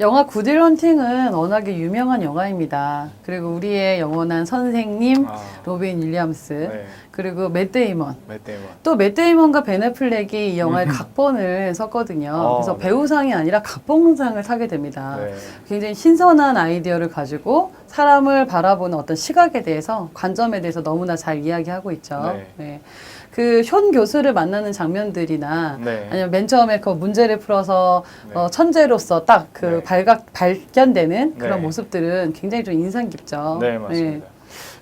영화 구딜 헌팅은 워낙에 유명한 영화입니다. 그리고 우리의 영원한 선생님 아, 로빈 윌리엄스 네. 그리고 맷 데이먼 맷 데이먼. 또 맷 데이먼과 베 애플렉이 이 영화의 각본을 썼거든요. 음. 어, 그래서 네. 배우상이 아니라 각본상을 타게 됩니다. 네. 굉장히 신선한 아이디어를 가지고 사람을 바라보는 어떤 시각에 대해서 관점에 대해서 너무나 잘 이야기하고 있죠. 네. 네. 그현 교수를 만나는 장면들이나 네. 아니면 맨 처음에 그 문제를 풀어서 네. 어, 천재로서 딱그 네. 발각 발견되는 그런 네. 모습들은 굉장히 좀 인상 깊죠. 네, 맞습니다.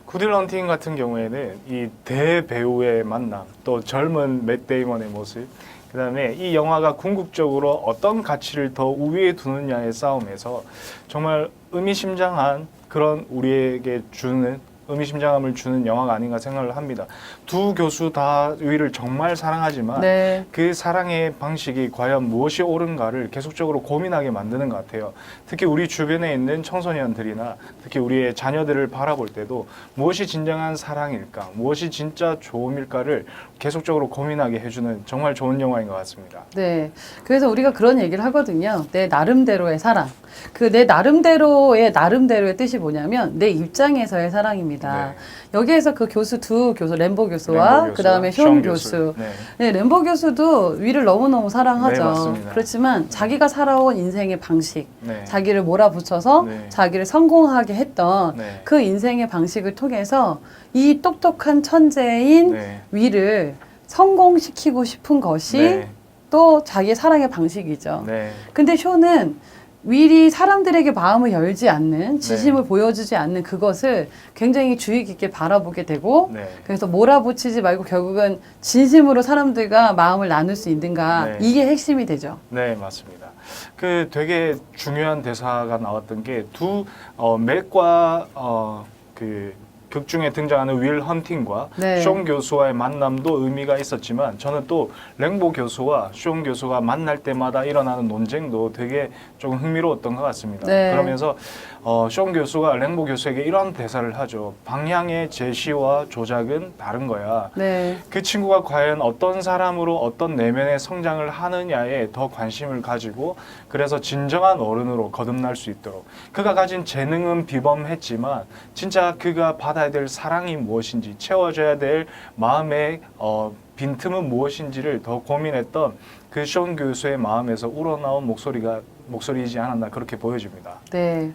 구딜 헌팅 같은 경우에는 이 대배우의 만남, 또 젊은 맷 데이먼의 모습, 그 다음에 이 영화가 궁극적으로 어떤 가치를 더 우위에 두느냐의 싸움에서 정말 의미심장한 그런 우리에게 주는 의미심장함을 주는 영화가 아닌가 생각을 합니다. 두 교수 다 위를 정말 사랑하지만 네. 그 사랑의 방식이 과연 무엇이 옳은가를 계속적으로 고민하게 만드는 것 같아요. 특히 우리 주변에 있는 청소년들이나 특히 우리의 자녀들을 바라볼 때도 무엇이 진정한 사랑일까, 무엇이 진짜 좋음일까를 계속적으로 고민하게 해주는 정말 좋은 영화인 것 같습니다. 네. 그래서 우리가 그런 얘기를 하거든요. 내 나름대로의 사랑. 그 내 나름대로의 나름대로의 뜻이 뭐냐면 내 입장에서의 사랑입니다. 네. 여기에서 그 교수 두 교수 램보 교수와 램보 그다음에 션 교수. 네. 네, 램보 교수도 위를 너무너무 사랑하죠. 네. 그렇지만 자기가 살아온 인생의 방식, 네. 자기를 몰아붙여서 네. 자기를 성공하게 했던 네. 그 인생의 방식을 통해서 이 똑똑한 천재인 네. 위를 성공시키고 싶은 것이 네. 또 자기의 사랑의 방식이죠. 네. 근데 쇼는 윌이 사람들에게 마음을 열지 않는 지심을 보여주지 않는 그것을 굉장히 주의 깊게 바라보게 되고 네. 그래서 몰아붙이지 말고 결국은 진심으로 사람들과 마음을 나눌 수 있는가 네. 이게 핵심이 되죠. 네, 맞습니다. 그 되게 중요한 대사가 나왔던 게 두 어, 맥과 어, 그 극 중에 등장하는 윌 헌팅과 네. 쇼 교수와의 만남도 의미가 있었지만 저는 또 랭보 교수와 쇼 교수가 만날 때마다 일어나는 논쟁도 되게 조금 흥미로웠던 것 같습니다. 네. 그러면서 어, 쇼 교수가 랭보 교수에게 이런 대사를 하죠. 방향의 제시와 조작은 다른 거야. 네. 그 친구가 과연 어떤 사람으로 어떤 내면의 성장을 하느냐에 더 관심을 가지고 그래서 진정한 어른으로 거듭날 수 있도록 그가 가진 재능은 비범했지만 진짜 그가 받아 야 될 사랑이 무엇인지 채워져야 될 마음의 어, 빈틈은 무엇인지를 더 고민했던 그 쇼 교수의 마음에서 우러나온 목소리가 목소리이지 않았나 그렇게 보여집니다. 네.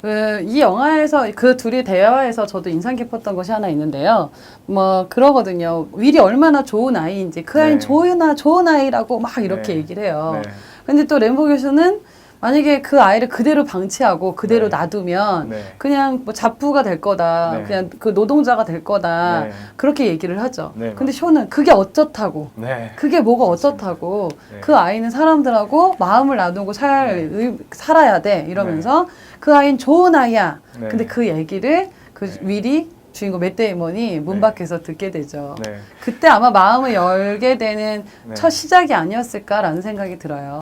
그, 이 영화에서 그 둘이 대화에서 저도 인상 깊었던 것이 하나 있는데요. 뭐 그러거든요. 윌이 얼마나 좋은 아이인지 그 아이는 네. 좋은 아 좋은 아이라고 막 이렇게 네. 얘기를 해요. 네. 근데 또 램보 교수는 만약에 그 아이를 그대로 방치하고 그대로 네. 놔두면 네. 그냥 뭐 잡부가 될 거다. 네. 그냥 그 노동자가 될 거다. 네. 그렇게 얘기를 하죠. 네, 근데 쇼는 그게 어쩌다고. 네. 그게 뭐가 어쩌다고. 네. 그 아이는 사람들하고 마음을 나누고 살, 의- 살아야 돼. 이러면서 그 아이는 좋은 아이야. 네. 근데 그 얘기를 그 네. 윌이 주인공 맷 데이먼이 문 네. 밖에서 듣게 되죠. 네. 그때 아마 마음을 열게 되는 네. 첫 시작이 아니었을까라는 생각이 들어요.